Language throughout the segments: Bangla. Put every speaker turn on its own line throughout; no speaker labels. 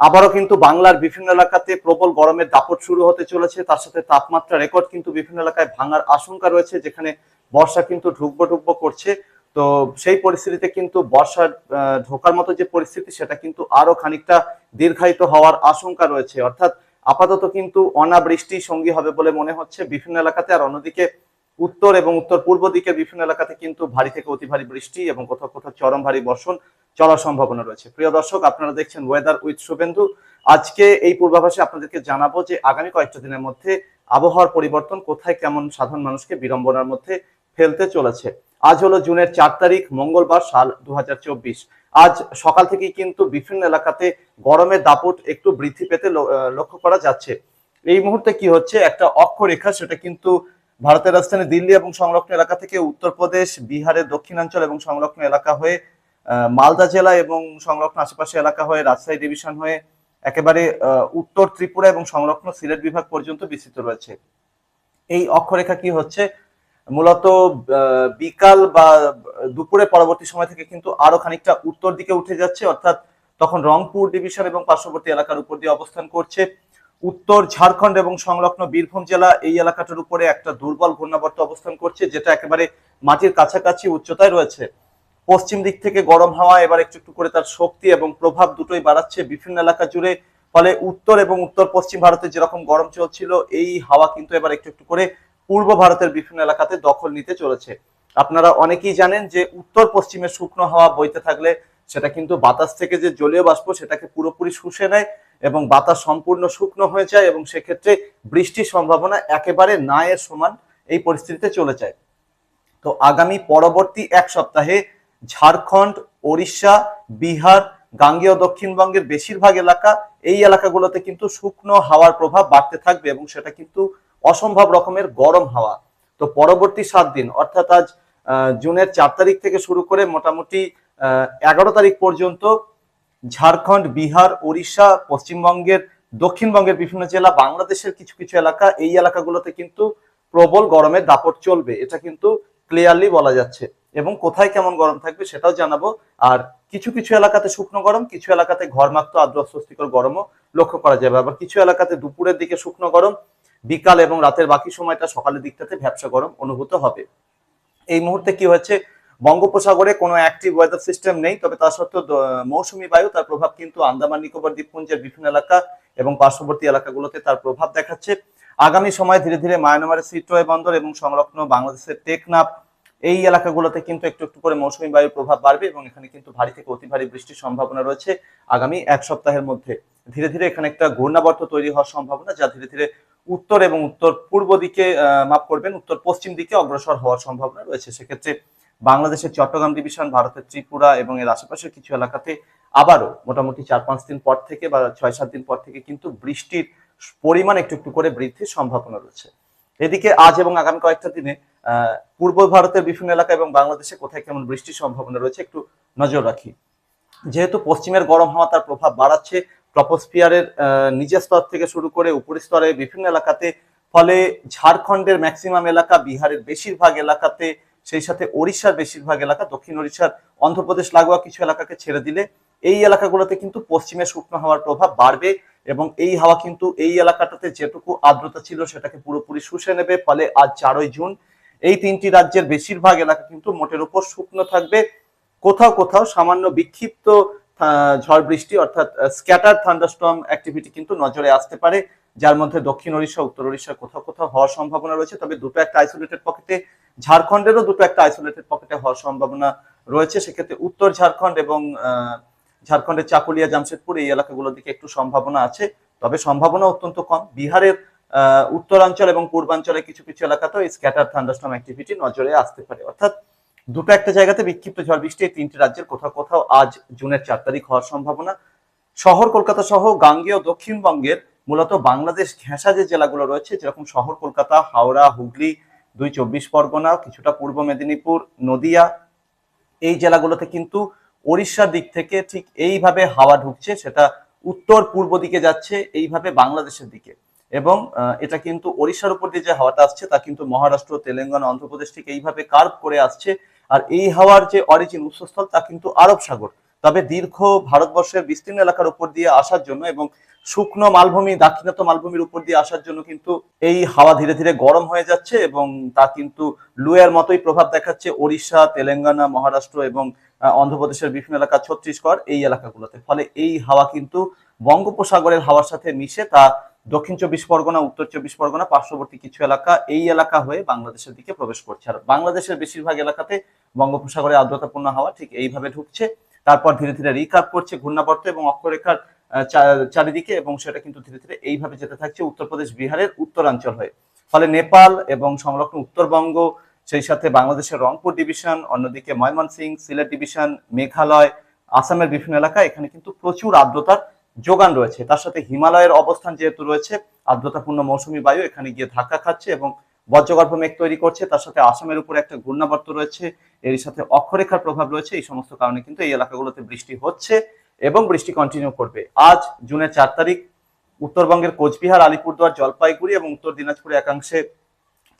আবারও কিন্তু বাংলার বিভিন্ন এলাকাতে প্রবল গরমের দাপট শুরু হতে চলেছে। তার সাথে তাপমাত্রা রেকর্ড কিন্তু বিভিন্ন এলাকায় ভাঙার আশঙ্কা রয়েছে যেখানে বর্ষা কিন্তু ঢুকবো ঢুকবো করছে। তো সেই পরিস্থিতিতে কিন্তু বর্ষার আহ, ঢোকার মতো যে পরিস্থিতি সেটা কিন্তু আরও খানিকটা দীর্ঘায়িত হওয়ার আশঙ্কা রয়েছে। অর্থাৎ আপাতত কিন্তু অনাবৃষ্টি সঙ্গী হবে বলে মনে হচ্ছে বিভিন্ন এলাকাতে। আর অন্যদিকে উত্তর এবং উত্তর পূর্ব দিকের বিভিন্ন এলাকাতে কিন্তু ভারী থেকে অতি ভারী বৃষ্টি এবং কোথাও কোথাও চরম ভারী বর্ষণ চলার সম্ভাবনা রয়েছে। প্রিয় দর্শক, আপনারা দেখছেন ওয়েদার উইথ শুভেন্দু। আজকে এই পূর্বাভাসে আপনাদেরকে জানাব যে আগামী কয়েকটা দিনের মধ্যে আবহাওয়ার পরিবর্তন কোথায় কেমন সাধারণ মানুষকে বিড়ম্বনার মধ্যে ফেলতে চলেছে। আজ হলো জুনের চার তারিখ, মঙ্গলবার, সাল দু হাজার চব্বিশ। আজ সকাল থেকেই কিন্তু বিভিন্ন এলাকাতে গরমের দাপট একটু বৃদ্ধি পেতে লক্ষ্য করা যাচ্ছে। এই মুহূর্তে কি হচ্ছে? একটা অক্ষরেখা, সেটা কিন্তু ভারতের রাজধানী দিল্লি এবং সংলগ্ন এলাকা থেকে উত্তরপ্রদেশ, বিহারের দক্ষিণাঞ্চল এবং সংলগ্ন এলাকা হয়ে মালদা জেলা এবং সংলগ্ন আশেপাশে এলাকা হয়ে রাজশাহী ডিভিশন হয়ে একেবারে উত্তর ত্রিপুরা এবং সংলগ্ন সিলেট বিভাগ পর্যন্ত বিস্তৃত রয়েছে। এই অক্ষরেখা কি হচ্ছে? মূলত বিকাল বা দুপুরে পরবর্তী সময় থেকে কিন্তু আরও খানিকটা উত্তর দিকে উঠে যাচ্ছে, অর্থাৎ তখন রংপুর ডিভিশন এবং পার্শ্ববর্তী এলাকার উপর দিয়ে অবস্থান করছে। উত্তর ঝাড়খণ্ড এবং সংলগ্ন বীরভূম জেলা এই এলাকাটার উপরে একটা দুর্বল ঘূর্ণাবর্ত অবস্থান করছে, যেটা একেবারে মাটির কাছাকাছি উচ্চতায় রয়েছে। পশ্চিম দিক থেকে গরম হাওয়া এবার একটু একটু করে তার শক্তি এবং প্রভাব দুটোই বাড়াচ্ছে বিভিন্ন এলাকা জুড়ে। ফলে উত্তর এবং উত্তর পশ্চিম ভারতে যেরকম গরম চলছিল, এই হাওয়া কিন্তু এবার একটু একটু করে পূর্ব ভারতের বিভিন্ন এলাকাতে দখল নিতে চলেছে। আপনারা অনেকেই জানেন যে উত্তর পশ্চিমে শুকনো হাওয়া বইতে থাকলে সেটা কিন্তু বাতাস থেকে যে জলীয় বাষ্প, সেটাকে পুরোপুরি শুষে নেয়। এবং বাতাস সম্পূর্ণ শুকনো হয়ে যায় এবং সেক্ষেত্রে বৃষ্টির সম্ভাবনা একেবারে না এর সমান এই পরিস্থিতিতে চলে যায়। তো আগামী পরবর্তী এক সপ্তাহে ঝাড়খণ্ড, ওড়িশা, বিহার, গাঙ্গেয় দক্ষিণবঙ্গের বেশিরভাগ এলাকা এই এলাকাগুলোতে কিন্তু শুকনো হাওয়ার প্রভাব বাড়তে থাকবে এবং সেটা কিন্তু অসম্ভব রকমের গরম হাওয়া। তো পরবর্তী সাত দিন, অর্থাৎ আজ জুনের চার তারিখ থেকে শুরু করে মোটামুটি এগারো তারিখ পর্যন্ত ঝাড়খণ্ড, বিহার, ওড়িশা, পশ্চিমবঙ্গের, দক্ষিণবঙ্গের বিভিন্ন জেলা, বাংলাদেশের কিছু কিছু এলাকা, এই এলাকাগুলোতে কিন্তু প্রবল গরমের দাপট চলবে। এটা কিন্তু ক্লিয়ারলি বলা যাচ্ছে। এবং কোথায় কেমন গরম থাকবে সেটাও জানাব। আর কিছু কিছু এলাকাতে শুকনো গরম, কিছু এলাকাতে ঘরমাক্ত আদ্র অস্বস্তিকর গরমও লক্ষ্য করা যাবে। আবার কিছু এলাকাতে দুপুরের দিকে শুকনো গরম, বিকাল এবং রাতের বাকি সময়টা সকালের দিকটাতে ভ্যাবসা গরম অনুভূত হবে। এই মুহূর্তে কি হচ্ছে বঙ্গোপসাগরে কোনো অ্যাক্টিভ ওয়েদার সিস্টেম নেই, তবে তা সত্ত্বেও মৌসুমি বায়ু, তার প্রভাব কিন্তু আন্দামান, নিকোবর, দ্বীপপুঞ্জের বিভিন্ন এলাকা এবং পার্শ্ববর্তী এলাকাগুলোতে তার প্রভাব দেখাচ্ছে। আগামী সময়ে ধীরে ধীরে মায়ানমারের সিটওয়ে বন্দর এবং সংলগ্ন বাংলাদেশের টেকনাফ, এই এলাকাগুলোতে কিন্তু একটু একটু করে মৌসুমী বায়ুর প্রভাব বাড়বে এবং এখানে কিন্তু ভারী থেকে অতি ভারী বৃষ্টির সম্ভাবনা রয়েছে আগামী এক সপ্তাহের মধ্যে। ধীরে ধীরে এখানে একটা ঘূর্ণাবর্ত তৈরি হওয়ার সম্ভাবনা, যা ধীরে ধীরে উত্তর এবং উত্তর পূর্ব দিকে মাফ করবেন উত্তর পশ্চিম দিকে অগ্রসর হওয়ার সম্ভাবনা রয়েছে। সেক্ষেত্রে বাংলাদেশের চট্টগ্রাম ডিভিশন, ভারতের ত্রিপুরা এবং এর আশেপাশের কিছু এলাকাতে আবারও মোটামুটি চার পাঁচ দিন পর থেকে বা ছয় সাত দিন পর থেকে কিন্তু বৃষ্টির পরিমাণ একটু একটু করে বৃদ্ধির সম্ভাবনা রয়েছে। এদিকে আজ এবং আগামী কয়েকটা দিনে পূর্ব ভারতের বিভিন্ন এলাকা এবং বাংলাদেশে কোথায় কেমন বৃষ্টির সম্ভাবনা রয়েছে একটু নজর রাখি। যেহেতু পশ্চিমের গরম হাওয়া তার প্রভাব বাড়াচ্ছে, ট্রপোস্ফিয়ারের নিচের স্তর থেকে শুরু করে উপরের স্তরে বিভিন্ন এলাকাতে, ফলে ঝাড়খণ্ডের ম্যাক্সিমাম এলাকা বিহারের বেশিরভাগ এলাকাতে সেই সাথে ওড়িশার বেশিরভাগ এলাকা, দক্ষিণ ওড়িশার অন্ধ্রপ্রদেশ লাগোয়া কিছু এলাকাকে ছেড়ে দিলে এই এলাকাগুলোতে কিন্তু পশ্চিমে শুকনো হাওয়ার প্রভাব বাড়বে এবং এই হাওয়া কিন্তু এই এলাকাটাতে যেটুকু আর্দ্রতা ছিল সেটাকে পুরোপুরি শুষে নেবে, ফলে আজ চারই জুন এই তিনটি রাজ্যের বেশিরভাগ এলাকা কিন্তু মোটের উপর শুকনো থাকবে। কোথাও কোথাও সামান্য বিক্ষিপ্ত ঝড় বৃষ্টি অর্থাৎ স্ক্যাটার থান্ডারস্টর্ম অ্যাক্টিভিটি কিন্তু নজরে আসতে পারে। যার মধ্যে দক্ষিণ ওড়িশা, উত্তর ওড়িশা কোথাও কোথাও হওয়ার সম্ভাবনা রয়েছে। তবে দুটো একটা আইসোলেটেড পকেটে ঝাড়খণ্ডেরও দুটো একটা আইসোলেটেড পকেটে হওয়ার সম্ভাবনা রয়েছে। সেক্ষেত্রে উত্তর ঝাড়খণ্ড এবং ঝাড়খণ্ডের চাকুলিয়া, জামশেদপুর এই এলাকাগুলোর দিকে একটু সম্ভাবনা আছে। তবে সম্ভাবনা অত্যন্ত কম। বিহারের উত্তরাঞ্চল এবং পূর্বাঞ্চলে কিছু কিছু এলাকাতেও এই স্ক্যাটার থান্ডারস্টর্ম অ্যাক্টিভিটি নজরে আসতে পারে। অর্থাৎ দুটো একটা জায়গাতে বিক্ষিপ্ত ঝড় বৃষ্টি এই তিনটি রাজ্যের কোথাও কোথাও আজ জুনের চার তারিখ হওয়ার সম্ভাবনা। শহর কলকাতা সহ গাঙ্গেয় দক্ষিণবঙ্গের মূলত বাংলাদেশ ঘেঁষা যে জেলাগুলো রয়েছে, যেরকম শহর কলকাতা, হাওড়া, হুগলি, দুই চব্বিশ পরগনা, কিছুটা পূর্ব মেদিনীপুর, নদিয়া, এই জেলাগুলোতে কিন্তু ওড়িশার দিক থেকে ঠিক এইভাবে হাওয়া ঢুকছে, সেটা উত্তর পূর্ব দিকে যাচ্ছে, এইভাবে বাংলাদেশের দিকে। এবং এটা কিন্তু ওড়িশার উপর দিয়ে যে হাওয়াটা আসছে, তা কিন্তু মহারাষ্ট্র, তেলেঙ্গানা, অন্ধ্রপ্রদেশ থেকে এইভাবে কার্ভ করে আসছে। আর এই হাওয়ার যে অরিজিন উৎসস্থল, তা কিন্তু আরব সাগর। তবে দীর্ঘ ভারতবর্ষের বিস্তীর্ণ এলাকার উপর দিয়ে আসার জন্য এবং শুকনো মালভূমি, দাক্ষিণাত্য মালভূমির উপর দিয়ে আসার জন্য কিন্তু এই হাওয়া ধীরে ধীরে গরম হয়ে যাচ্ছে এবং তা কিন্তু লুয়ার মতোই প্রভাব দেখাচ্ছে ওড়িশা, তেলেঙ্গানা, মহারাষ্ট্র এবং অন্ধ্রপ্রদেশের বিভিন্ন এলাকা ছত্তিশগড় এই এলাকাগুলোতে। ফলে এই হাওয়া কিন্তু বঙ্গোপসাগরের হাওয়ার সাথে মিশে তা দক্ষিণ চব্বিশ পরগনা, উত্তর চব্বিশ পরগনা, পার্শ্ববর্তী কিছু এলাকা এই এলাকা হয়ে বাংলাদেশের দিকে প্রবেশ করছে। আর বাংলাদেশের বেশিরভাগ এলাকাতে বঙ্গোপসাগরে আর্দ্রতাপূর্ণ হাওয়া ঠিক এইভাবে ঢুকছে। তারপর ধীরে ধীরে রিকার্ভ করছে ঘূর্ণাবর্ত এবং অক্ষরেখার চারিদিকে এবং সেটা কিন্তু ধীরে ধীরে এইভাবে যেতে থাকছে উত্তরপ্রদেশ, বিহারের উত্তরাঞ্চল হয়ে। ফলে নেপাল এবং সংলগ্ন উত্তরবঙ্গ, সেই সাথে বাংলাদেশের রংপুর ডিভিশন অন্যদিকে ময়মনসিংহ, সিলেট ডিভিশন মেঘালয়, আসামের বিভিন্ন এলাকা এখানে কিন্তু প্রচুর আর্দ্রতার যোগান রয়েছে। তার সাথে হিমালয়ের অবস্থান যেহেতু রয়েছে, আর্দ্রতাপূর্ণ মৌসুমী বায়ু এখানে গিয়ে ধাক্কা খাচ্ছে এবং বজ্রগর্ভ মেঘ তৈরি করছে, তার সাথে আসামের উপরে একটা ঘূর্ণাবর্ত রয়েছে এর সাথে অক্ষরেখার প্রভাব রয়েছে, এই সমস্ত কারণে কিন্তু এই এলাকাগুলোতে বৃষ্টি হচ্ছে এবং বৃষ্টি কন্টিনিউ করবে। আজ জুনের চার তারিখ, উত্তরবঙ্গের কোচবিহার, আলিপুরদুয়ার, জলপাইগুড়ি এবং উত্তর দিনাজপুরে একাংশে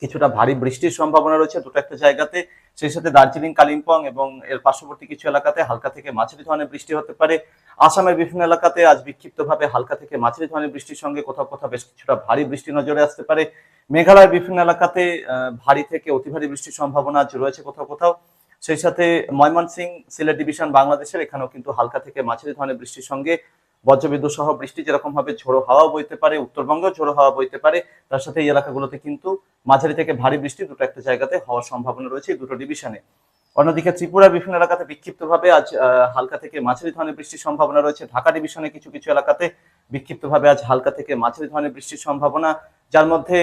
কিছুটা ভারী বৃষ্টির সম্ভাবনা রয়েছে দুটো একটা জায়গাতে। সেই সাথে দার্জিলিং, কালিম্পং এবং এর পার্শ্ববর্তী কিছু এলাকাতে হালকা থেকে মাঝারি ধরনের বৃষ্টি হতে পারে। আসামের বিভিন্ন এলাকাতে আজ বিক্ষিপ্তভাবে হালকা থেকে মাঝারি ধরনের বৃষ্টির সঙ্গে কোথাও কোথাও বেশ কিছুটা ভারী বৃষ্টি নজরে আসতে পারে। মেঘালয়ের বিভিন্ন এলাকাতে ভারী থেকে অতি ভারী বৃষ্টির সম্ভাবনা আজ রয়েছে কোথাও কোথাও। সেই সাথে ময়মনসিং সিলেট ডিভিশন বাংলাদেশের এখানেও কিন্তু হালকা থেকে মাঝারি ধরনের বৃষ্টির সঙ্গে বজ্রবিদ্যুৎ সহ বৃষ্টি যেরকম ভাবে ঝোড়ো হাওয়া বইতে পারে, উত্তরবঙ্গেও ঝোড়ো হাওয়া বইতে পারে। তার সাথে এই এলাকাগুলোতে কিন্তু মাঝারি থেকে ভারী বৃষ্টি দুটো একটা জায়গাতে হওয়ার সম্ভাবনা রয়েছে দুটো ডিভিশনে অন্যদিকে ত্রিপুরার বিভিন্ন এলাকাতে বিক্ষিপ্তভাবে আজ হালকা থেকে মাঝারি ধরনের বৃষ্টির সম্ভাবনা রয়েছে। ঢাকা ডিভিশনে কিছু কিছু এলাকাতে বিক্ষিপ্তভাবে আজ হালকা থেকে মাঝারি ধরনের বৃষ্টির সম্ভাবনা। যার মধ্যে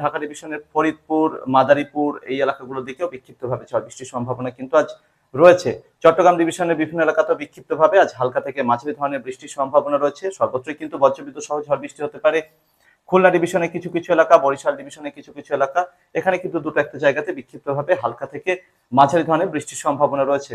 ঢাকা ডিভিশনের ফরিদপুর, মাদারীপুর এই এলাকাগুলোর দিকেও বিক্ষিপ্তভাবে ঝড় বৃষ্টির সম্ভাবনা কিন্তু আজ রয়েছে। চট্টগ্রাম ডিভিশনের বিভিন্ন এলাকাতেও বিক্ষিপ্তভাবে আজ হালকা থেকে মাঝারি ধরনের বৃষ্টির সম্ভাবনা রয়েছে। সর্বত্রই কিন্তু বজ্রবিদ্যুৎ সহ ঝড় বৃষ্টি হতে পারে। খুলনা ডিভিশনে কিছু কিছু এলাকা বরিশাল ডিভিশনে কিছু কিছু এলাকা এখানে কিন্তু দুটো একটা জায়গাতে বিক্ষিপ্তভাবে হালকা থেকে মাঝারি ধরনের বৃষ্টির সম্ভাবনা রয়েছে।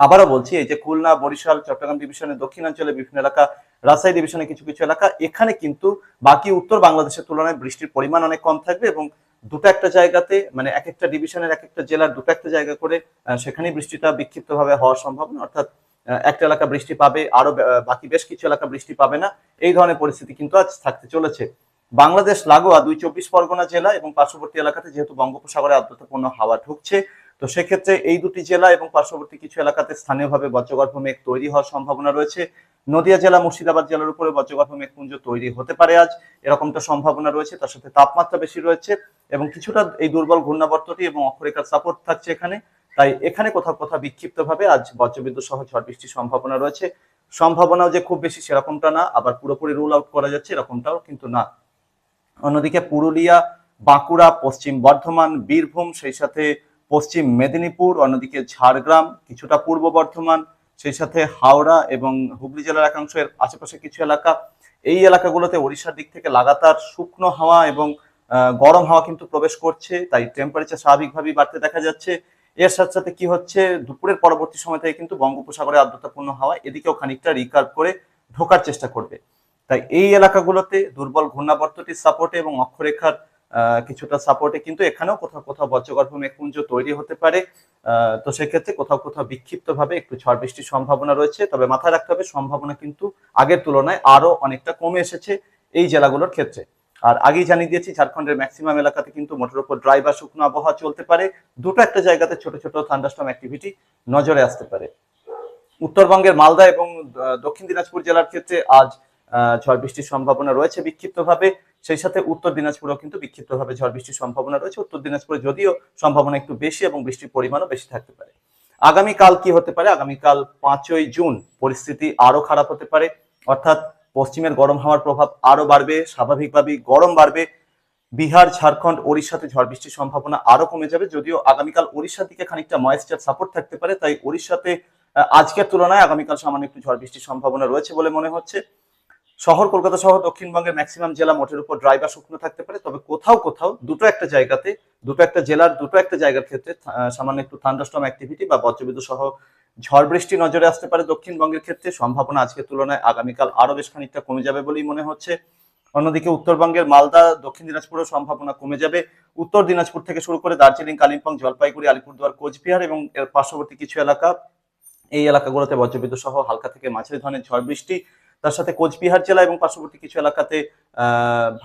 আবারও বলছি এই যে খুলনা বরিশাল চট্টগ্রাম ডিভিশনের দক্ষিণাঞ্চলে বিভিন্ন এলাকা রাজশাহী ডিভিশনে কিছু কিছু এলাকা এখানে কিন্তু বাকি উত্তর বাংলাদেশের তুলনায় বৃষ্টির পরিমাণ অনেক কম থাকবে এবং দুটো একটা জায়গাতে মানে এক একটা ডিভিশনের এক একটা জেলার দুটো একটা জায়গা করে আহ, সেখানেই বৃষ্টিটা বিক্ষিপ্তভাবে হওয়ার সম্ভাবনা অর্থাৎ একটা এলাকা বৃষ্টি পাবে, আরও বাকি বেশ কিছু এলাকা বৃষ্টি পাবে না। এই ধরনের পরিস্থিতি কিন্তু আজ থাকতে চলেছে। বাংলাদেশ, লাগোয়া দুই চব্বিশ পরগনা জেলা এবং পার্শ্ববর্তী এলাকাতে যেহেতু বঙ্গোপসাগরে আর্দ্রতাপূর্ণ হাওয়া ঢুকছে, তো সেক্ষেত্রে এই দুটি জেলা এবং পার্শ্ববর্তী কিছু এলাকাতে স্থানীয়ভাবে বজ্রগর্ভ মেঘ তৈরি হওয়ার সম্ভাবনা রয়েছে। নদিয়া জেলা, মুর্শিদাবাদ জেলার উপরে বজ্রগর্ভ মেঘপুঞ্জ তৈরি হতে পারে আজ, এরকমটা সম্ভাবনা রয়েছে, তার সাথে তাপমাত্রা বেশি রয়েছে এবং কিছুটা এই দুর্বল ঘূর্ণাবর্তটি এবং অক্ষরেখার সাপোর্ট থাকছে এখানে। তাই এখানে কোথাও কোথাও বিক্ষিপ্তভাবে আজ বজ্রবিদ্যুৎ সহ ঝড় বৃষ্টির সম্ভাবনা রয়েছে। সম্ভাবনাও যে খুব বেশি সেরকমটা না, আবার পুরোপুরি রুল আউট করা যাচ্ছে এরকমটাও কিন্তু না। অন্যদিকে পুরুলিয়া, বাঁকুড়া, পশ্চিম বর্ধমান, বীরভূম, সেই সাথে পশ্চিম মেদিনীপুর, অন্যদিকে ঝাড়গ্রাম, কিছুটা পূর্ব বর্ধমান, সেই সাথে হাওড়া এবং হুগলি জেলার একাংশের আশেপাশে কিছু এলাকা। এই এলাকাগুলোতে ওড়িশার দিক থেকে লাগাতার শুকনো হাওয়া এবং গরম হাওয়া কিন্তু প্রবেশ করছে, তাই টেম্পারেচার স্বাভাবিকভাবেই বাড়তে দেখা যাচ্ছে। এর সাথে সাথে কি হচ্ছে? দুপুরের পরবর্তী সময় থেকে কিন্তু বঙ্গোপসাগরে আর্দ্রতাপূর্ণ হাওয়া এদিকেও খানিকটা রিকার্ভ করে ঢোকার চেষ্টা করবে। তাই এই এলাকাগুলোতে দুর্বল ঘূর্ণাবর্তটির সাপোর্টে এবং অক্ষরেখার কিছুটা সাপোর্টে কিন্তু এখানেও কোথাও কোথাও বজ্রগর্ভ মেঘপুঞ্জ তৈরি হতে পারে। তো সেক্ষেত্রে কোথাও কোথাও বিক্ষিপ্ত ভাবে একটু ঝড় বৃষ্টির সম্ভাবনা রয়েছে। তবে মাথায় রাখতে হবে, সম্ভাবনা কিন্তু আগের তুলনায় আরও অনেকটা কমে এসেছে এই জেলাগুলোর ক্ষেত্রে। আর আগেই জানিয়ে দিয়েছি, ঝাড়খণ্ডের ম্যাক্সিমাম এলাকাতে কিন্তু মোটর উপর ড্রাই বা শুকনো আবহাওয়া চলতে পারে। দুটো একটা জায়গাতে ছোট ছোট থান্ডাস্টম অ্যাক্টিভিটি নজরে আসতে পারে। উত্তরবঙ্গের মালদা এবং দক্ষিণ দিনাজপুর জেলার ক্ষেত্রে আজ ঝড় বৃষ্টির সম্ভাবনা রয়েছে বিক্ষিপ্তভাবে। সেই সাথে উত্তর দিনাজপুরেও কিন্তু বিক্ষিপ্তভাবে ঝড় বৃষ্টির সম্ভাবনা রয়েছে। উত্তর দিনাজপুরে যদিও সম্ভাবনা একটু বেশি এবং বৃষ্টির পরিমাণও বেশি থাকতে পারে। আগামীকাল কি হতে পারে? আগামীকাল পাঁচই জুন পরিস্থিতি আরও খারাপ হতে পারে। অর্থাৎ পশ্চিমের গরম হাওয়ার প্রভাব আরও বাড়বে, স্বাভাবিকভাবেই গরম বাড়বে। বিহার, ঝাড়খণ্ড, ওড়িশাতে ঝড় বৃষ্টির সম্ভাবনা আরও কমে যাবে, যদিও আগামীকাল ওড়িশার দিকে খানিকটা ময়েশ্চার সাপোর্ট থাকতে পারে, তাই ওড়িশাতে আজকের তুলনায় আগামীকাল সামান্য একটু ঝড় বৃষ্টির সম্ভাবনা রয়েছে বলে মনে হচ্ছে। শহর, কলকাতা সহ দক্ষিণবঙ্গের ম্যাক্সিমাম জেলা মোটের উপর ড্রাই বা শুকনো থাকতে পারে, তবে কোথাও কোথাও দুটো একটা জায়গাতে, দুটো একটা জেলার দুটো একটা জায়গার ক্ষেত্রে সামান্য একটু থান্ডাস্টম অ্যাক্টিভিটি বা বজ্রবিদ্যুৎ সহ ঝড় বৃষ্টি নজরে আসতে পারে দক্ষিণবঙ্গের ক্ষেত্রে। সম্ভাবনা আজকের তুলনায় আগামীকাল আরও বেশ খানিকটা কমে যাবে বলেই মনে হচ্ছে। অন্যদিকে উত্তরবঙ্গের মালদা, দক্ষিণ দিনাজপুরের সম্ভাবনা কমে যাবে। উত্তর দিনাজপুর থেকে শুরু করে দার্জিলিং, কালিম্পং, জলপাইগুড়ি, আলিপুরদুয়ার, কোচবিহার এবং এর পার্শ্ববর্তী কিছু এলাকা, এই এলাকাগুলোতে বজ্রবিদ্যুৎ সহ হালকা থেকে মাঝারি ধরনের ঝড় বৃষ্টি। তার সাথে কোচবিহার জেলা এবং পার্শ্ববর্তী কিছু এলাকাতে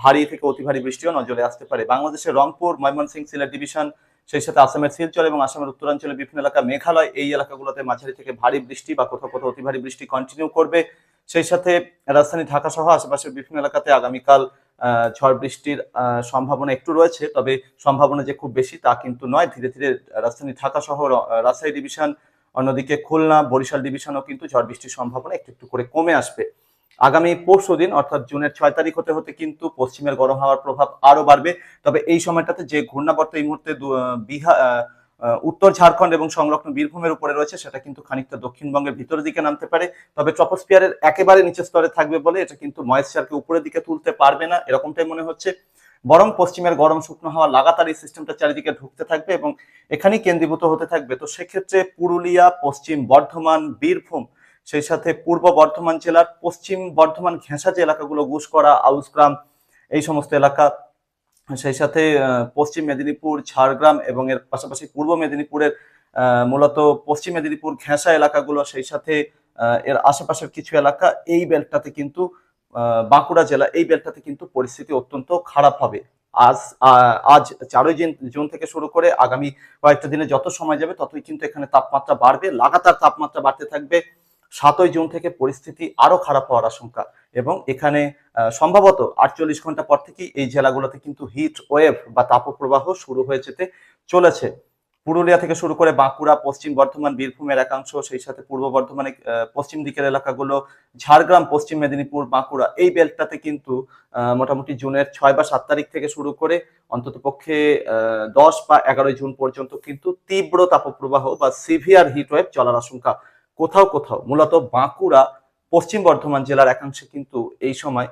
ভারী থেকে অতি ভারী বৃষ্টিও নজরে আসতে পারে। বাংলাদেশের রংপুর, ময়মনসিংহ, সিলেট ডিভিশন সেই সাথে আসামের শিলচর এবং আসামের উত্তরাঞ্চলের বিভিন্ন এলাকা মেঘালয়, এই এলাকাগুলোতে মাঝারি থেকে ভারী বৃষ্টি বা কোথাও কোথাও অতি ভারী বৃষ্টি কন্টিনিউ করবে। সেই সাথে রাজধানী ঢাকা সহ আশেপাশের বিভিন্ন এলাকাতে আগামীকাল ঝড় বৃষ্টির সম্ভাবনা একটু রয়েছে, তবে সম্ভাবনা যে খুব বেশি তা কিন্তু নয়। ধীরে ধীরে রাজধানী ঢাকা সহ রাজশাহী ডিভিশন অন্যদিকে খুলনা, বরিশাল ডিভিশনও কিন্তু ঝড় বৃষ্টির সম্ভাবনা একটু একটু করে কমে আসবে। আগামী পরশু দিন, অর্থাৎ জুনের ছয় তারিখ হতে হতে কিন্তু পশ্চিমের গরম হাওয়ার প্রভাব আরও বাড়বে। তবে এই সময়টাতে যে ঘূর্ণাবর্ত এই মুহূর্তে বিহার উত্তর ঝাড়খণ্ড এবং সংলগ্ন বীরভূমের উপরে রয়েছে, সেটা কিন্তু খানিকটা দক্ষিণবঙ্গের ভিতরের দিকে নামতে পারে। তবে ট্রপোস্ফিয়ারের একেবারে নিচের স্তরে থাকবে বলে এটা কিন্তু ময়েশ্চারকে উপরের দিকে তুলতে পারবে না, এরকমটাই মনে হচ্ছে। বরং পশ্চিমের গরম শুকনো হওয়া লাগাতার এই সিস্টেমটা চারিদিকে ঢুকতে থাকবে এবং এখানেই কেন্দ্রীভূত হতে থাকবে। তো সেক্ষেত্রে পুরুলিয়া, পশ্চিম বর্ধমান, বীরভূম সেই সাথে পূর্ব বর্ধমান জেলার পশ্চিম বর্ধমান ঘেঁষা যে এলাকাগুলো গুসকরা আউসগ্রাম, এই সমস্ত এলাকা, সেই সাথে পশ্চিম মেদিনীপুর, ঝাড়গ্রাম এবং এর পাশাপাশি পূর্ব মেদিনীপুরের মূলত পশ্চিম মেদিনীপুর ঘেঁষা এলাকাগুলো, সেই সাথে এর আশেপাশের কিছু এলাকা, এই বেল্টটাতে কিন্তু বাঁকুড়া জেলা, এই বেল্টটাতে কিন্তু পরিস্থিতি অত্যন্ত খারাপ হবে। আজ আজ চারই জুন থেকে শুরু করে আগামী কয়েকটা দিনে যত সময় যাবে, ততই কিন্তু এখানে তাপমাত্রা বাড়বে, লাগাতার তাপমাত্রা বাড়তে থাকবে। সাতই জুন থেকে পরিস্থিতি আরও খারাপ হওয়ার আশঙ্কা এবং এখানে সম্ভবত আটচল্লিশ ঘণ্টা পর থেকেই এই জেলাগুলোতে কিন্তু হিট ওয়েভ বা তাপপ্রবাহ শুরু হয়ে যেতে চলেছে। পুরুলিয়া থেকে শুরু করে বাঁকুড়া, পশ্চিম বর্ধমান বীরভূমের একাংশ, সেই সাথে পূর্ব বর্ধমানে পশ্চিম দিকের এলাকাগুলো, ঝাড়গ্রাম, পশ্চিম মেদিনীপুর, বাঁকুড়া, এই বেল্টটাতে কিন্তু মোটামুটি জুনের ছয় বা সাত তারিখ থেকে শুরু করে অন্তত পক্ষে দশ বা এগারোই জুন পর্যন্ত কিন্তু তীব্র তাপপ্রবাহ বা সিভিয়ার হিট ওয়েভ চলার আশঙ্কা কোথাও কোথাও, মূলত বাঁকুড়া, পশ্চিম বর্ধমান জেলার একাংশে কিন্তু এই সময়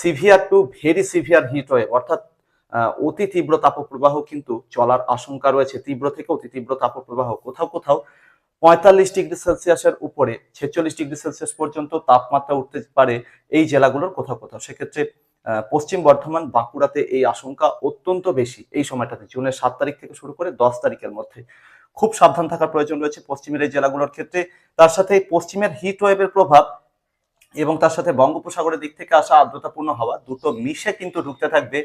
severe to very severe heat wave, অর্থাৎ অতি তীব্র তাপপ্রবাহ কিন্তু চলার আশঙ্কা রয়েছে, তীব্র থেকে অতি তীব্র তাপপ্রবাহ কোথাও কোথাও পঁয়তাল্লিশ ডিগ্রি সেলসিয়াসের উপরে, ছেচল্লিশ ডিগ্রি সেলসিয়াস পর্যন্ত তাপমাত্রা উঠতে পারে এই জেলাগুলোর কোথাও কোথাও। সেক্ষেত্রে পশ্চিম বর্ধমান, বাঁকুড়াতে এই আশঙ্কা অত্যন্ত বেশি এই সময়টাতে, জুনের সাত তারিখ থেকে শুরু করে দশ তারিখের মধ্যে। খুব সাবধান থাকার প্রয়োজন রয়েছে পশ্চিমের এই জেলাগুলোর ক্ষেত্রে। তার সাথে পশ্চিমের হিট ওয়েভের প্রভাব এবং তার সাথে বঙ্গোপসাগরের দিক থেকে আসা আর্দ্রতাপূর্ণ হাওয়া দুটো মিশে কিন্তু ঢুকতে থাকবে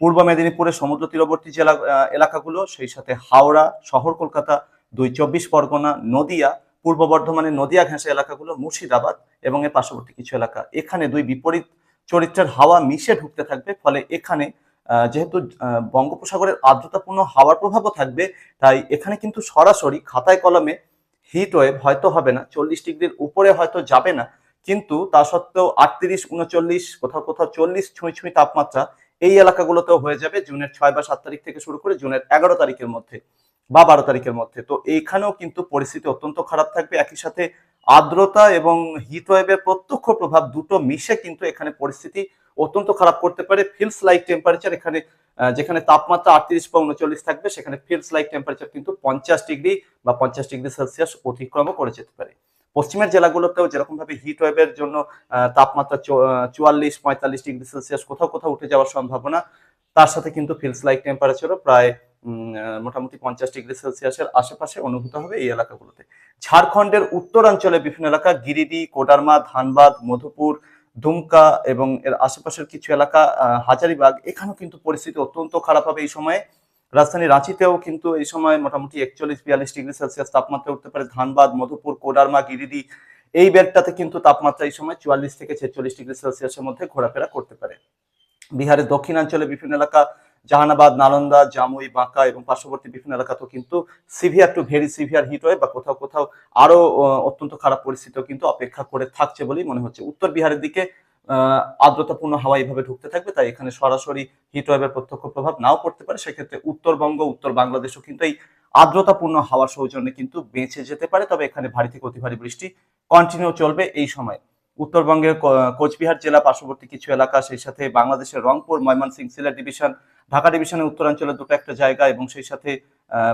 পূর্ব মেদিনীপুরের সমুদ্র তীরবর্তী জেলা এলাকাগুলো, সেই সাথে হাওড়া, শহর কলকাতা, দুই চব্বিশ পরগনা, নদিয়া, পূর্ব বর্ধমানের নদিয়া ঘেঁষা এলাকাগুলো, মুর্শিদাবাদ এবং এর পার্শ্ববর্তী কিছু এলাকা। এখানে দুই বিপরীত চরিত্রের হাওয়া মিশে ঢুকতে থাকবে, ফলে এখানে যেহেতু বঙ্গোপসাগরের আর্দ্রতাপূর্ণ হাওয়ার প্রভাবও থাকবে, তাই এখানে কিন্তু সরাসরি খাতায় কলমে হিট ওয়েভ হয়তো হবে না, চল্লিশ ডিগ্রির উপরে হয়তো যাবে না, কিন্তু তা সত্ত্বেও আটত্রিশ, উনচল্লিশ, কোথাও কোথাও চল্লিশ ছুঁই ছুঁই তাপমাত্রা এই এলাকাগুলোতেও হয়ে যাবে জুনের ছয় বা সাত তারিখ থেকে শুরু করে জুনের এগারো তারিখের মধ্যে বা বারো তারিখের মধ্যে। তো এইখানেও কিন্তু পরিস্থিতি অত্যন্ত খারাপ থাকবে। একই সাথে আর্দ্রতা এবং হিট ওয়েভের প্রত্যক্ষ প্রভাব দুটো মিশে কিন্তু এখানে পরিস্থিতি অত্যন্ত খারাপ করতে পারে। ফিলস লাইক টেম্পারেচার এখানে যেখানে তাপমাত্রা আটত্রিশ বা উনচল্লিশ থাকবে, সেখানে ফিলস লাইক টেম্পারেচার কিন্তু পঞ্চাশ ডিগ্রি বা পঞ্চাশ ডিগ্রি সেলসিয়াস অতিক্রম করে যেতে পারে। পশ্চিমের জেলাগুলোতেও যেরকম ভাবে হিট ওয়েভের জন্য তাপমাত্রা চুয়াল্লিশ, পঁয়তাল্লিশ ডিগ্রি সেলসিয়াস কোথাও কোথাও উঠে যাওয়ার সম্ভাবনা, তার সাথে কিন্তু ফিলস লাইক টেম্পারেচারও প্রায় মোটামুটি পঞ্চাশ ডিগ্রি সেলসিয়াসের আশেপাশে অনুভূত হবে এই এলাকাগুলোতে। ঝাড়খণ্ডের উত্তরাঞ্চলে বিভিন্ন এলাকা, গিরিডি, কোডারমা, ধানবাদ, মধুপুর দুমকা এবং এর আশেপাশের কিছু এলাকা হাজারিবাগ, এখানেও কিন্তু পরিস্থিতি অত্যন্ত খারাপ হবে এই সময়ে। রাজধানী রাঁচিতেও কিন্তু এই সময় মোটামুটি একচল্লিশ বিয়াল্লিশ ডিগ্রি সেলসিয়াস তাপমাত্রা উঠতে পারে। ধানবাদ, মধুপুর, কোডারমা, গিরিডি এই বেল্টটাতে কিন্তু তাপমাত্রা এই সময় চুয়াল্লিশ থেকে ছেচল্লিশ ডিগ্রি সেলসিয়াসের মধ্যে ঘোরাফেরা করতে পারে। বিহারের দক্ষিণাঞ্চলে বিভিন্ন এলাকা জাহানাবাদ, নালন্দা, জামুই, বাঁকা এবং পার্শ্ববর্তী বিভিন্ন এলাকাতেও কিন্তু severe to very severe heat wave বা কোথাও কোথাও আরও অত্যন্ত খারাপ পরিস্থিতিও কিন্তু অপেক্ষা করে থাকছে বলেই মনে হচ্ছে। উত্তর বিহারের দিকে আর্দ্রতাপূর্ণ হাওয়া এইভাবে ঢুকতে থাকবে, তাই এখানে সরাসরি হিট ওয়েভের প্রত্যক্ষ প্রভাব নাও পড়তে পারে। সেক্ষেত্রে উত্তরবঙ্গ, উত্তর বাংলাদেশও কিন্তু এই আর্দ্রতাপূর্ণ হাওয়ার সৌজন্যে কিন্তু বেঁচে যেতে পারে। তবে এখানে ভারী থেকে অতি ভারী বৃষ্টি কন্টিনিউ চলবে এই সময়। উত্তরবঙ্গের কোচবিহার জেলা পার্শ্ববর্তী কিছু এলাকা, সেই সাথে বাংলাদেশের রংপুর, ময়মনসিংহ, সিলেট ডিভিশন, ঢাকা ডিভিশনের উত্তরাঞ্চলের দুটো একটা জায়গা এবং সেই সাথে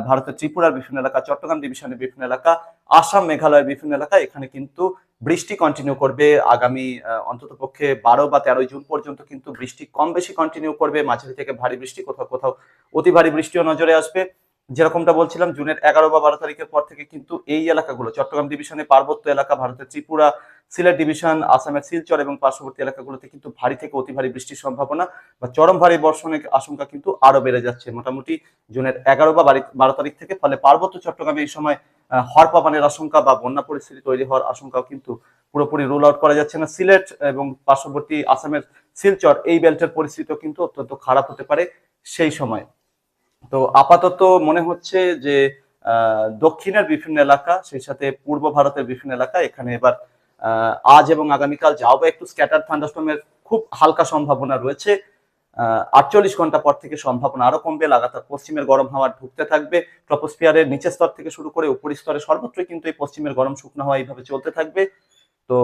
ভারতের ত্রিপুরার বিভিন্ন এলাকা, চট্টগ্রাম ডিভিশনের বিভিন্ন এলাকা, আসাম, মেঘালয়ের বিভিন্ন এলাকা, এখানে কিন্তু বৃষ্টি কন্টিনিউ করবে। আগামী অন্তত পক্ষে বারো বা তেরোই জুন পর্যন্ত কিন্তু বৃষ্টি কম বেশি কন্টিনিউ করবে। মাঝারি থেকে ভারী বৃষ্টি কোথাও কোথাও অতি ভারী বৃষ্টিও নজরে আসবে। যেরকমটা বলছিলাম, জুনের এগারো বা বারো তারিখের পর থেকে কিন্তু এই এলাকাগুলো, চট্টগ্রাম ডিভিশনে পার্বত্য এলাকা, ভারতের ত্রিপুরা, সিলেট ডিভিশন আসামের শিলচর এবং পার্শ্ববর্তী এলাকাগুলোতে কিন্তু ভারী থেকে অতি ভারী বৃষ্টির সম্ভাবনা বা চরম ভারী বর্ষণের আশঙ্কা কিন্তু আরও বেড়ে যাচ্ছে। মোটামুটি জুনের এগারো বা বারো তারিখ থেকে, ফলে পার্বত্য চট্টগ্রামে এই সময় হরপাবানের আশঙ্কা বা বন্যা পরিস্থিতি তৈরি হওয়ার আশঙ্কাও কিন্তু পুরোপুরি রুল আউট করা যাচ্ছে না। সিলেট এবং পার্শ্ববর্তী আসামের শিলচর এই বেল্টের পরিস্থিতিও কিন্তু অত্যন্ত খারাপ হতে পারে সেই সময়। তো আপাতত মনে হচ্ছে যে দক্ষিণের বিভিন্ন এলাকা, সেই সাথে পূর্ব ভারতের বিভিন্ন এলাকা, এখানে এবার আজ এবং আগামীকাল যাও বা একটু স্ক্যাটার থান্ডাস্টর্মের খুব হালকা সম্ভাবনা রয়েছে। আটচল্লিশ ঘণ্টা পর থেকে সম্ভাবনা আরও কমবে, লাগাতার পশ্চিমের গরম হাওয়া ঢুকতে থাকবে। ট্রপোস্ফিয়ারের নিচের স্তর থেকে শুরু করে উপরি স্তরে সর্বত্রই কিন্তু এই পশ্চিমের গরম শুকনো হাওয়া এইভাবে চলতে থাকবে। তো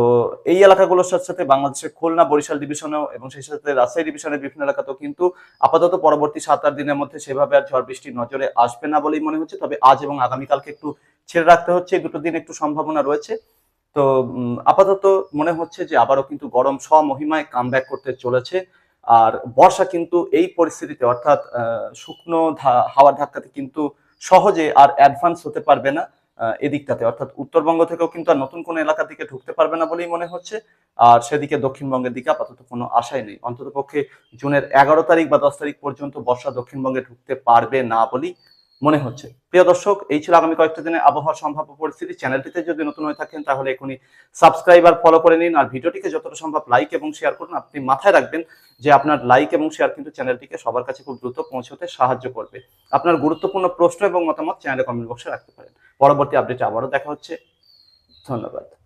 এই এলাকাগুলোর সাথে সাথে বাংলাদেশের খুলনা, বরিশাল ডিভিশনেও এবং সেই সাথে রাজশাহী ডিভিশনের বিভিন্ন এলাকাতেও কিন্তু আপাতত পরবর্তী সাত আট দিনের মধ্যে সেভাবে আর ঝড় বৃষ্টি নজরে আসবে না বলেই মনে হচ্ছে। তবে আজ এবং আগামীকালকে একটু ছেড়ে রাখতে হচ্ছে। এই দুটো দিন একটু সম্ভাবনা রয়েছে। তো আপাতত মনে হচ্ছে যে আবারও কিন্তু গরম স্বমহিমায় কাম করতে চলেছে। আর বর্ষা কিন্তু এই পরিস্থিতিতে অর্থাৎ শুকনো হাওয়ার ধাক্কাতে কিন্তু সহজে আর অ্যাডভান্স হতে পারবে না। এদিকটাতে। অর্থাৎ উত্তরবঙ্গ থেকেও কিন্তু আর নতুন কোনো এলাকার দিকে ঢুকতে পারবে না বলেই মনে হচ্ছে। আর সেদিকে দক্ষিণবঙ্গের দিকে আপাতত কোনো আশাই নেই। অন্তত পক্ষে জুনের এগারো তারিখ বা দশ তারিখ পর্যন্ত বর্ষা দক্ষিণবঙ্গে ঢুকতে পারবে না বলেই মনে হচ্ছে। প্রিয় দর্শক, এই ছিল আগামী কয়েকটা দিনে আবহাওয়ার সম্ভাব্য পরিস্থিতি। চ্যানেলটিতে যদি নতুন হয়ে থাকেন, তাহলে এখনই সাবস্ক্রাইব আর ফলো করে নিন। আর ভিডিওটিকে যতটা সম্ভব লাইক এবং শেয়ার করুন। আপনি মাথায় রাখবেন যে আপনার লাইক এবং শেয়ার কিন্তু চ্যানেলটিকে সবার কাছে খুব দ্রুত পৌঁছতে সাহায্য করবে। আপনার গুরুত্বপূর্ণ প্রশ্ন এবং মতামত চ্যানেলে কমেন্ট বক্সে রাখতে পারেন। পরবর্তী আপডেটে আবারও দেখা হচ্ছে। ধন্যবাদ।